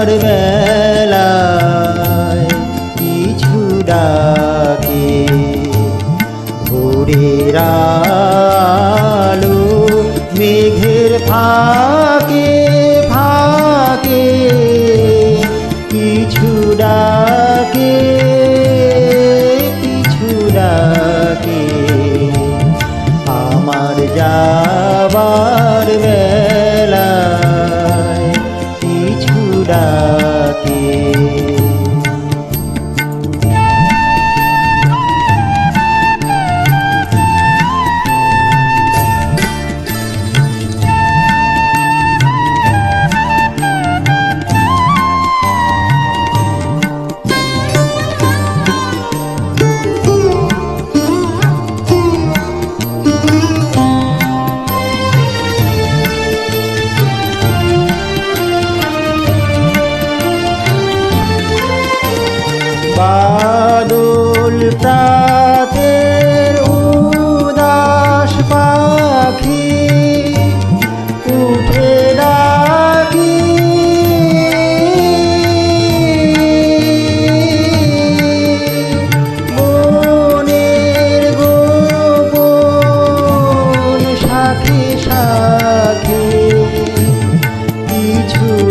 তোমার বেলায় কিছু ডাকে ডাকে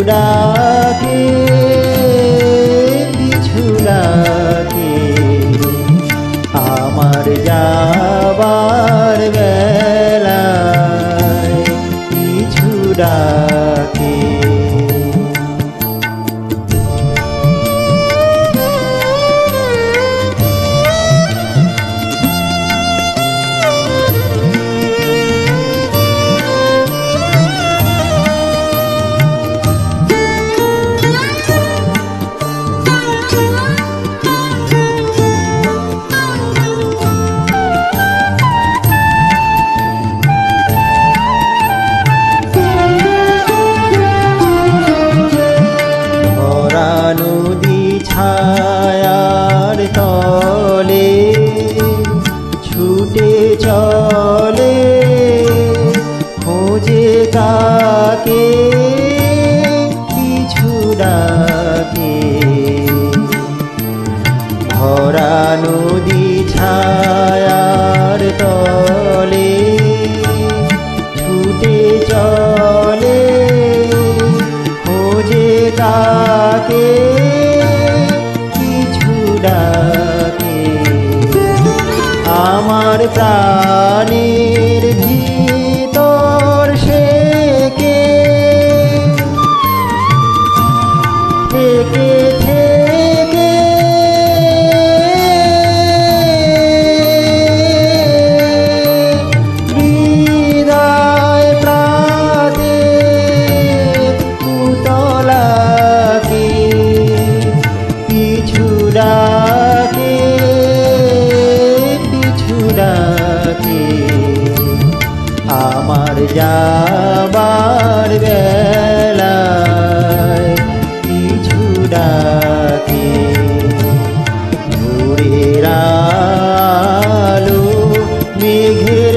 ডাকে পিছু ডাকে। আমার যাবার বেলায়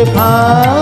भा